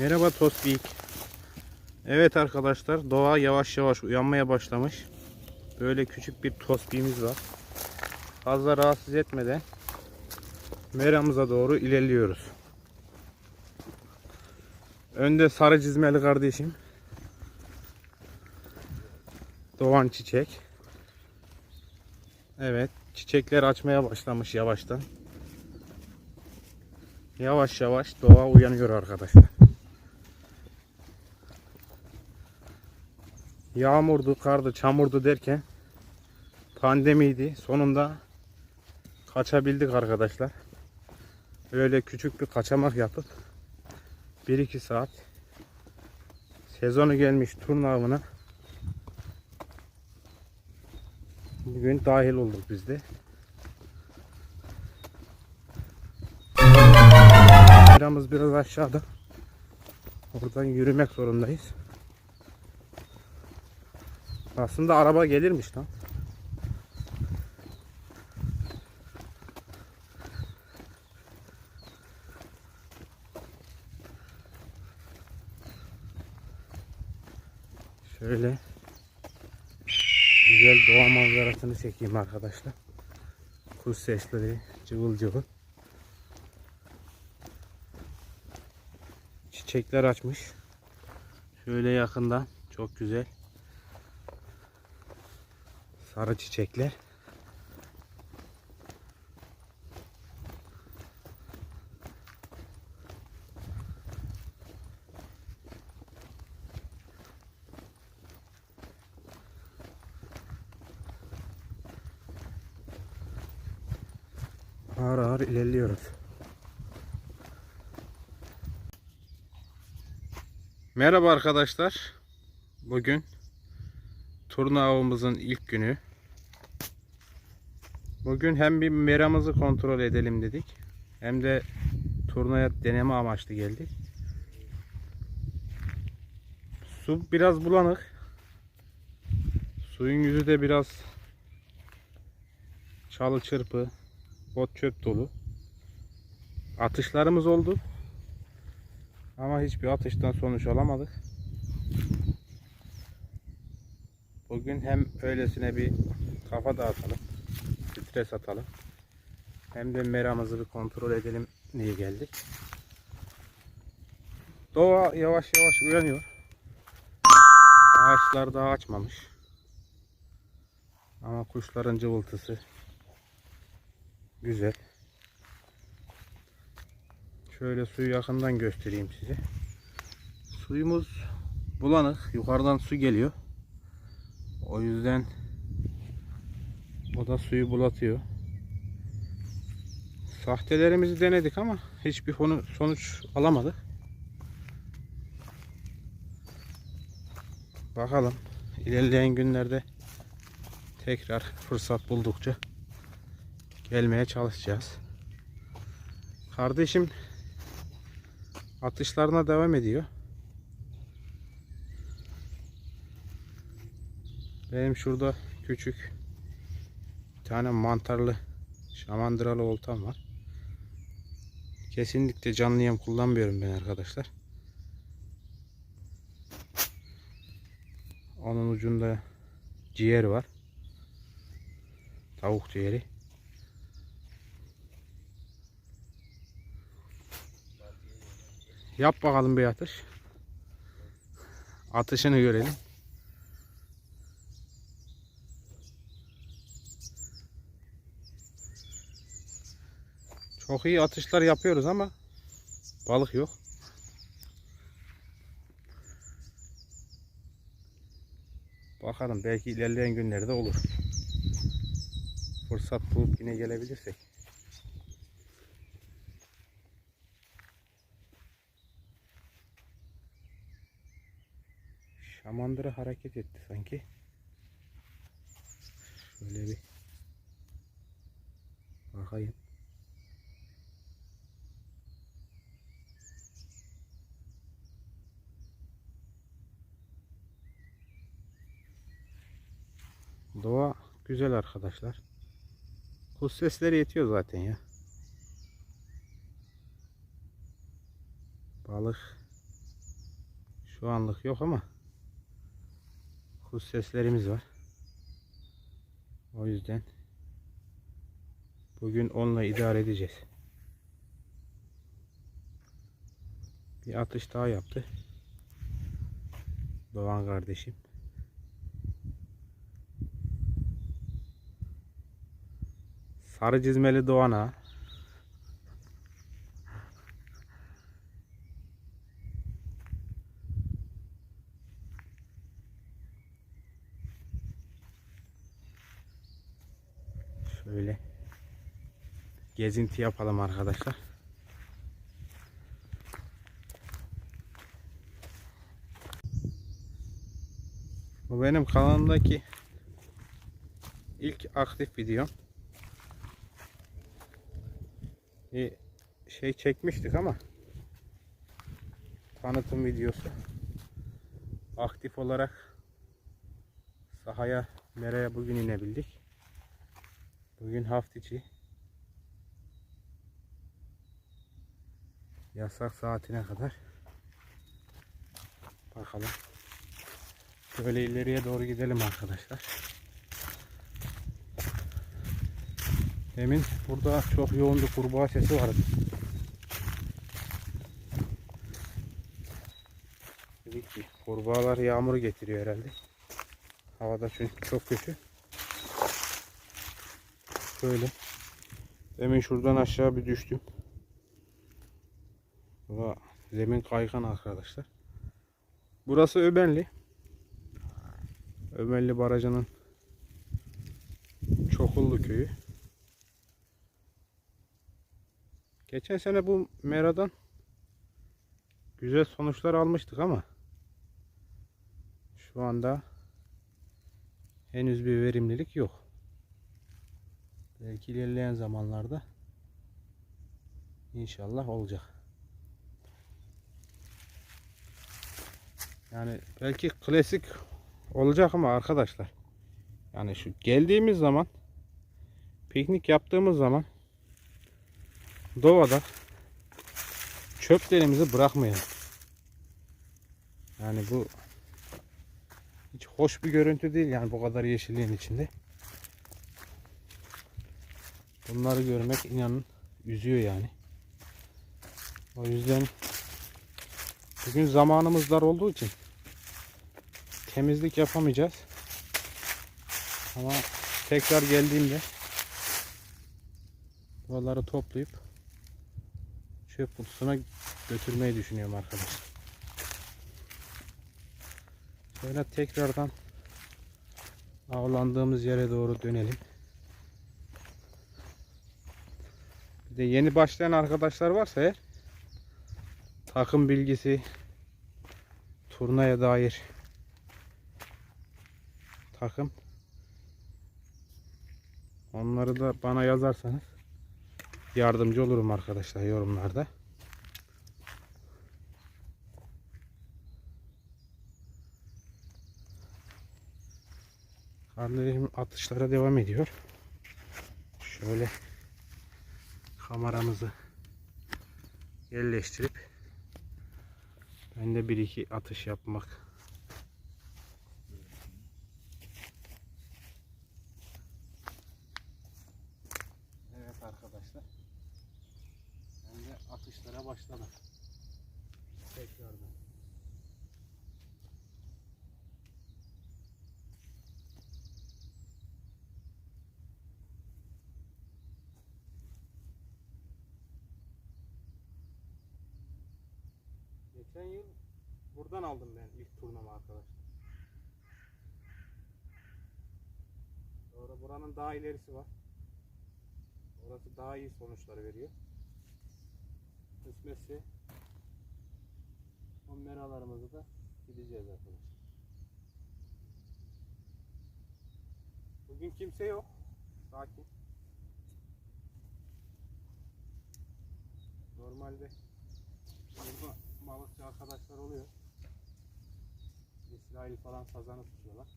Merhaba Tospik. Evet arkadaşlar doğa yavaş yavaş uyanmaya başlamış. Böyle küçük bir tospiğimiz var. Fazla rahatsız etmeden meramıza doğru ilerliyoruz. Önde sarı çizmeli kardeşim. Doğan çiçek. Evet çiçekler açmaya başlamış yavaştan. Yavaş yavaş doğa uyanıyor arkadaşlar. Yağmurdu, kardı, çamurdu derken pandemiydi. Sonunda kaçabildik arkadaşlar. Öyle küçük bir kaçamak yapıp 1-2 saat sezonu gelmiş turna avına bugün dahil olduk biz de. Ayramız biraz aşağıda. Oradan yürümek zorundayız. Aslında araba gelirmiş lan. Şöyle güzel doğa manzarasını çekeyim arkadaşlar. Kuş sesleri cıvıl cıvıl. Çiçekler açmış. Şöyle yakından çok güzel. Sarı çiçekler. Ağır ağır ilerliyoruz. Merhaba arkadaşlar. Bugün turna avımızın ilk günü. Bugün hem bir meramızı kontrol edelim dedik. Hem de turnaya deneme amaçlı geldik. Su biraz bulanık. Suyun yüzü de biraz çalı çırpı, bot çöp dolu. Atışlarımız oldu. Ama hiçbir atıştan sonuç alamadık. Bugün hem öylesine bir kafa dağıtalım, stres atalım. Hem de meramızı bir kontrol edelim diye geldik. Doğa yavaş yavaş uyanıyor. Ağaçlar daha açmamış. Ama kuşların cıvıltısı güzel. Şöyle suyu yakından göstereyim size. Suyumuz bulanık. Yukarıdan su geliyor. O yüzden o da suyu bulatıyor. Sahtelerimizi denedik ama hiçbir sonuç alamadık. Bakalım ilerleyen günlerde tekrar fırsat buldukça gelmeye çalışacağız. Kardeşim atışlarına devam ediyor. Benim şurada küçük tane mantarlı şamandıralı oltam var. Kesinlikle canlı yem kullanmıyorum ben arkadaşlar. Onun ucunda ciğer var. Tavuk ciğeri. Yap bakalım bir atış. Atışını görelim. Çok iyi atışlar yapıyoruz ama balık yok. Bakalım belki ilerleyen günlerde olur. Fırsat bulup yine gelebilirsek. Şamandıra hareket etti sanki. Şöyle bir bakayım. Doğa güzel arkadaşlar. Kuş sesleri yetiyor zaten ya. Balık Şu anlık yok ama kuş seslerimiz var. O yüzden bugün onunla idare edeceğiz. Bir atış daha yaptı. Doğan kardeşim. Sarı çizmeli Doğan'a. Şöyle gezinti yapalım arkadaşlar. Bu benim kanalımdaki ilk aktif videom. Bir şey çekmiştik ama tanıtım videosu. Aktif olarak sahaya meraya bugün inebildik. Bugün hafta içi. Yasak saatine kadar. Bakalım. Şöyle ileriye doğru gidelim arkadaşlar. Demin burada çok yoğun bir kurbağa sesi vardı. Dedik ki kurbağalar yağmuru getiriyor herhalde. Havada çünkü çok kötü. Şöyle. Demin şuradan aşağı bir düştüm. Burada zemin kaygan arkadaşlar. Burası Öbenli. Öbenli Barajı'nın Çokullu köyü. Geçen sene bu meradan güzel sonuçlar almıştık ama şu anda henüz bir verimlilik yok. Belki ilerleyen zamanlarda inşallah olacak. Yani belki klasik olacak ama arkadaşlar yani şu geldiğimiz zaman piknik yaptığımız zaman doğada çöplerimizi bırakmayalım. Yani bu hiç hoş bir görüntü değil yani bu kadar yeşilliğin içinde. Bunları görmek inanın üzüyor yani. O yüzden bugün zamanımız dar olduğu için temizlik yapamayacağız. Ama tekrar geldiğimde buraları toplayıp çöp kutusuna götürmeyi düşünüyorum arkadaşlar. Şöyle tekrardan avlandığımız yere doğru dönelim. Bir de yeni başlayan arkadaşlar varsa eğer takım bilgisi turnaya dair takım onları da bana yazarsanız yardımcı olurum arkadaşlar yorumlarda. Kardeşim atışlara devam ediyor. Şöyle kameramızı yerleştirip ben de bir iki atış yapmak Evet arkadaşlar ben atışlara başladım tekrardan Geçen yıl buradan aldım ben ilk turnamı arkadaşlar. Sonra buranın daha ilerisi var. Orası daha iyi sonuçlar veriyor. Kısmetse o meralarımızı da gideceğiz arkadaşlar. Bugün kimse yok. Sakin. Normalde burada balıkçı arkadaşlar oluyor. İsrail falan sazanı tutuyorlar.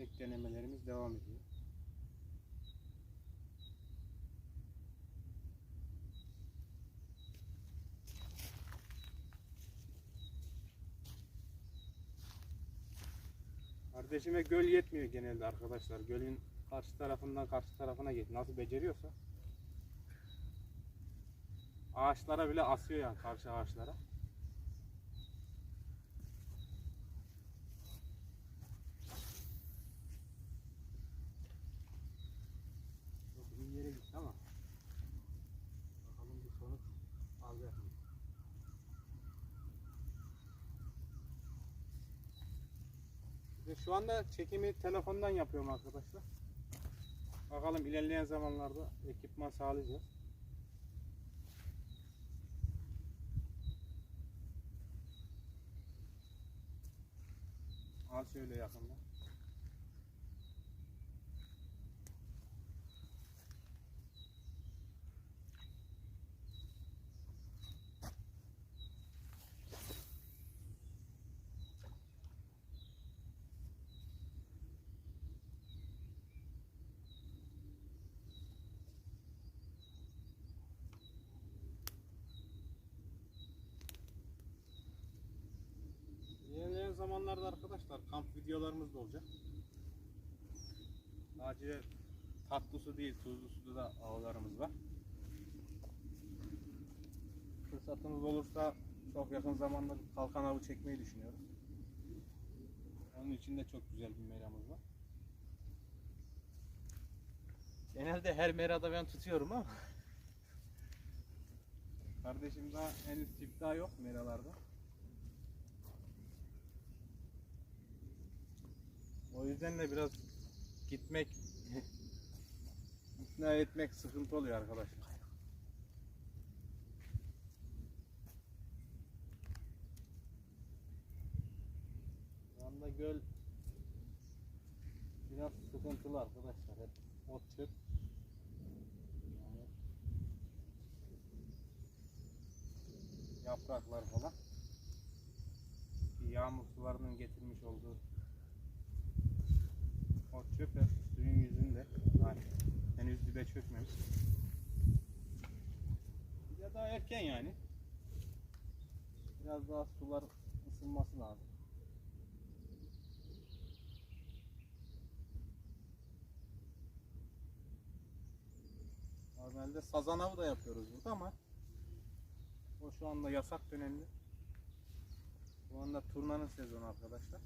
tek denemelerimiz devam ediyor. Kardeşime göl yetmiyor genelde arkadaşlar. Gölün karşı tarafından karşı tarafına git. Nasıl beceriyorsa. Ağaçlara bile asıyor yani karşı ağaçlara. Şu anda çekimi telefondan yapıyorum arkadaşlar. Bakalım ilerleyen zamanlarda ekipman sağlayacağız. Al şöyle yakında. Zamanlarda arkadaşlar kamp videolarımız da olacak. Sadece tatlı su değil tuzlu suda da avlarımız var. Fırsatımız olursa çok yakın zamanda kalkan avı çekmeyi düşünüyoruz. Onun için de çok güzel bir meramız var. Genelde her merada ben tutuyorum ama. Kardeşim daha henüz siftah yok meralarda. O yüzden de biraz gitmek ikna etmek sıkıntı oluyor arkadaşlar. Şu anda göl biraz sıkıntılı arkadaşlar. Hep ot çöp. Yani yapraklar falan. Yağmur sularının getirmiş olduğu o çöp hep suyun yüzünde. Yani henüz dibe çökmemiş. Ya daha erken yani. Biraz daha sular ısınması lazım. Normalde sazan avı da yapıyoruz burada ama o şu anda yasak dönemde. Şu anda turnanın sezonu arkadaşlar.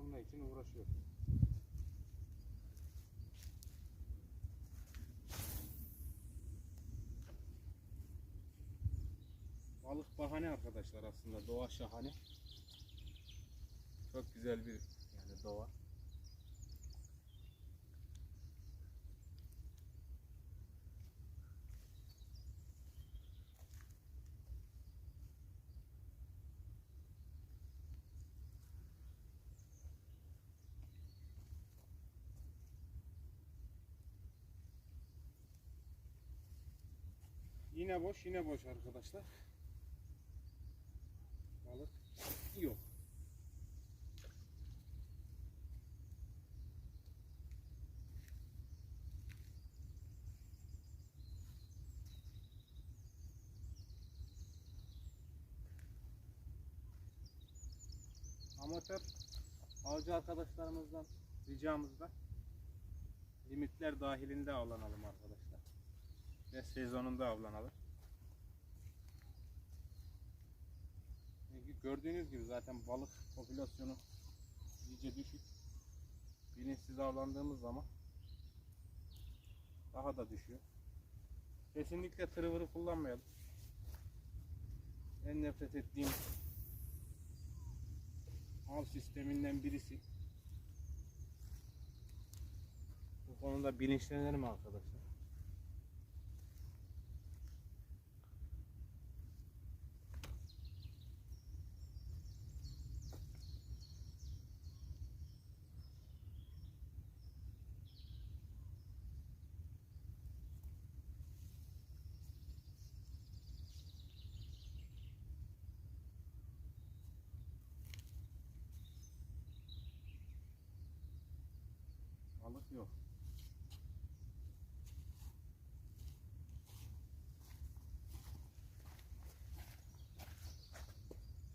Turna için uğraşıyoruz. Balık bahane arkadaşlar aslında. Doğa şahane. Çok güzel bir yani doğa. Yine boş, yine boş arkadaşlar. Balık yok. Amatör avcı arkadaşlarımızdan ricamız da limitler dahilinde avlanalım arkadaşlar ve sezonunda avlanalım. Çünkü gördüğünüz gibi zaten balık popülasyonu iyice düşük. Bilinçsiz avlandığımız zaman daha da düşüyor. Kesinlikle tırıvırı kullanmayalım. En nefret ettiğim av sisteminden birisi. Bu konuda bilinçlenelim arkadaşlar. Balık yok.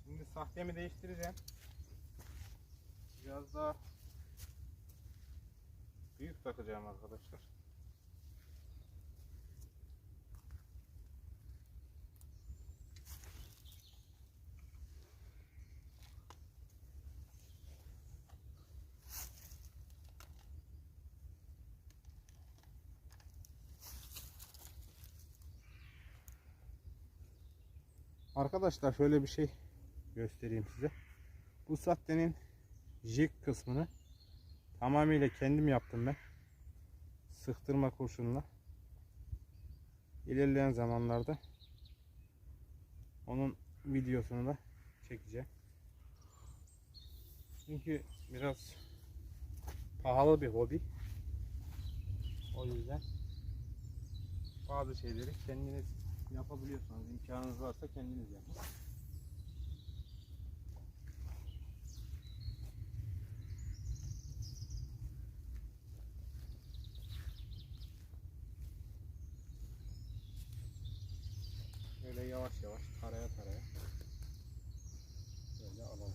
Şimdi Sahtemi değiştireceğim. Biraz daha büyük takacağım arkadaşlar. Arkadaşlar şöyle bir şey göstereyim size. Bu sahtenin jig kısmını tamamıyla kendim yaptım ben. Sıktırma kurşunla. İlerleyen zamanlarda onun videosunu da çekeceğim. Çünkü biraz pahalı bir hobi. O yüzden bazı şeyleri kendiniz yapabiliyorsanız, imkanınız varsa kendiniz yapın. Böyle yavaş yavaş taraya taraya böyle alalım.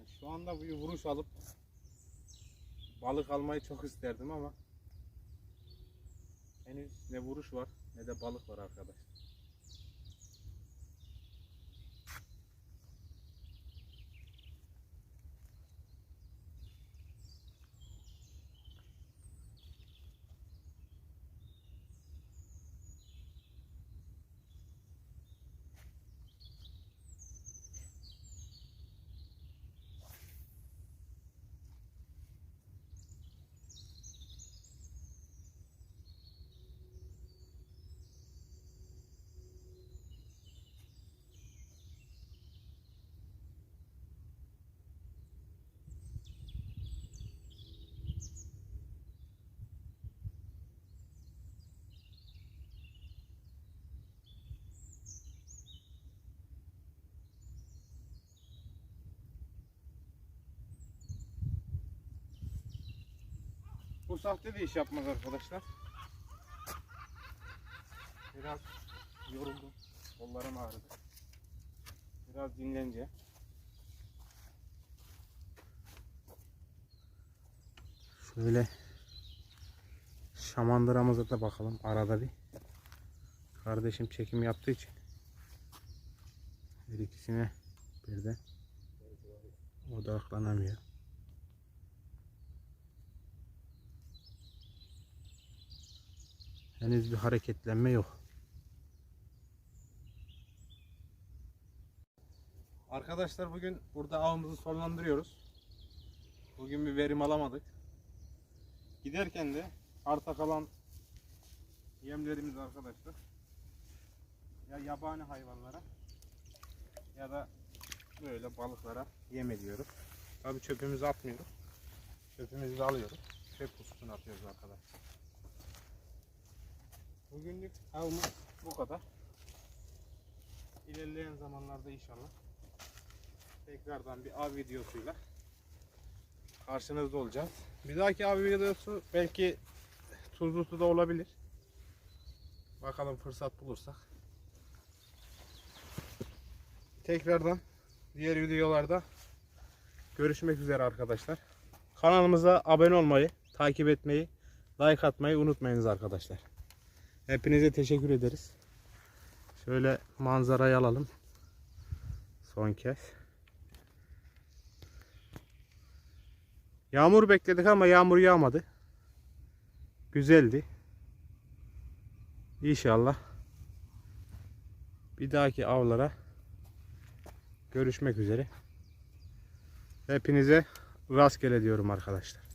Yani şu anda bir vuruş alıp balık almayı çok isterdim ama henüz ne vuruş var ne de balık var arkadaşlar. Bu sahte de iş yapmaz arkadaşlar. Biraz yoruldum. Kollarım ağrıdı. Biraz dinleneceğim. Şöyle şamandıramıza da bakalım arada bir. Kardeşim çekim yaptığı için her ikisine birden odaklanamıyor. Henüz bir hareketlenme yok. Arkadaşlar bugün burada avımızı sonlandırıyoruz. Bugün bir verim alamadık. Giderken de arta kalan yemlerimiz arkadaşlar ya yabani hayvanlara ya da böyle balıklara yem ediyoruz. Tabii çöpümüzü atmıyoruz. Çöpümüzü de alıyoruz. Çöp kutusuna atıyoruz arkadaşlar. Bugünlük avımız bu kadar. İlerleyen zamanlarda inşallah tekrardan bir av videosuyla karşınızda olacağız. Bir dahaki av videosu belki tuzlu suda olabilir. Bakalım fırsat bulursak. Tekrardan diğer videolarda görüşmek üzere arkadaşlar. Kanalımıza abone olmayı, takip etmeyi, like atmayı unutmayınız arkadaşlar. Hepinize teşekkür ederiz. Şöyle manzarayı alalım. Son kez. Yağmur bekledik ama yağmur yağmadı. Güzeldi. İnşallah bir dahaki avlara görüşmek üzere. Hepinize rastgele diyorum arkadaşlar.